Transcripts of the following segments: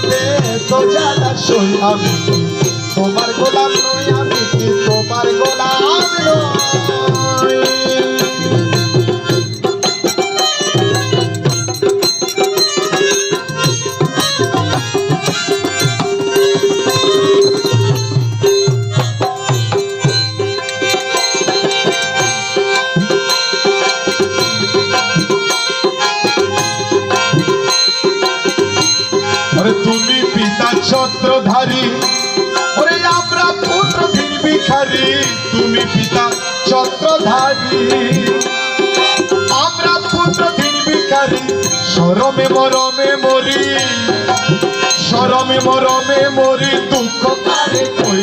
হাতে তো জ্বালা সই আমি। তোমার গোলাম নয় আমি কি আরে তুমি পিতা ছত্রধারী। ওরে আমরা পুত্র ভিখারি, তুমি পিতা ছত্রধারী। আমরা পুত্র ভিখারি সরমে মরমে মরি। সরমে মরমে মরি, দুঃখ কারে কই।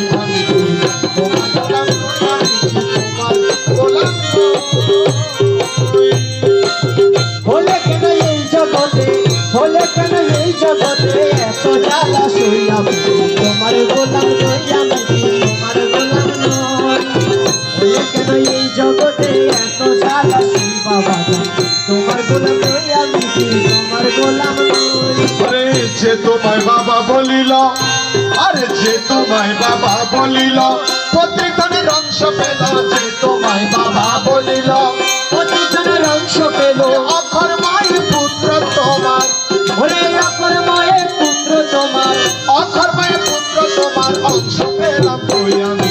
হলে কেন এই জগতে? হলে কেন গোলাম আরে যে তোমায় বাবা বলিল আরে যে তোমায় বাবা বলিল প্রত্যেকজনের অংশ পেল যে তোমায় বাবা বলিল। প্রতিজনের অংশ পেল। অক্ষর মায়ের পুত্র তোমার ওরে অপর মায়ের পুত্র তোমার। অক্ষর মায়ের পুত্র তোমার অংশ পেলাম তুই আমি।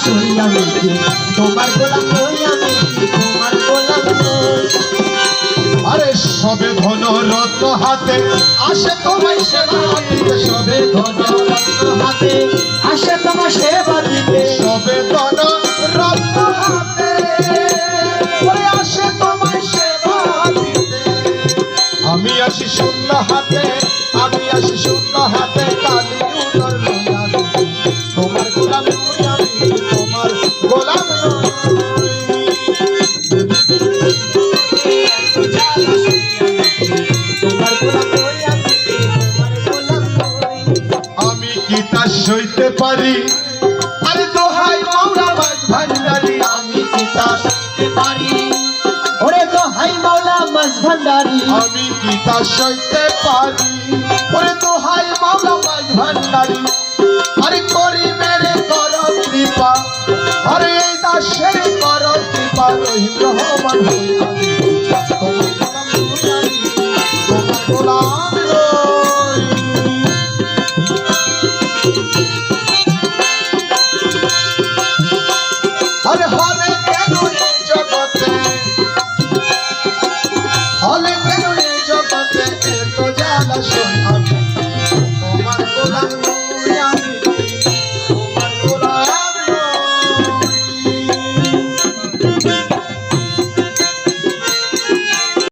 সই আমি তোমার গোলাম নই আমি তোমার গোলাম আরে সবে ধন রত্ন হাতে আসে তোমায় সেবা দিতে, সবে ধন রত্ন হাতে আসে তোমার সেবা দিতে, সবে ধন রত্ন হাতে তোমায় আমি আসি শূন্য হাতে, আমি আসি শূন্য হাতে। সইতে পারি। আরে দোহাই মাওলা মাঝ ভান্ডারি আমি কি তা সইতে পারি। ওরে তো হাই মাওলা মাঝ ভান্ডারি। আমি কি তা সইতে পারি। ওরে দোহাই মাওলা মাঝ ভান্ডারি আরে করি মেরে কর কৃপা। আরে এই দাসের কর কৃপা রহিম রহমান হই Thank you.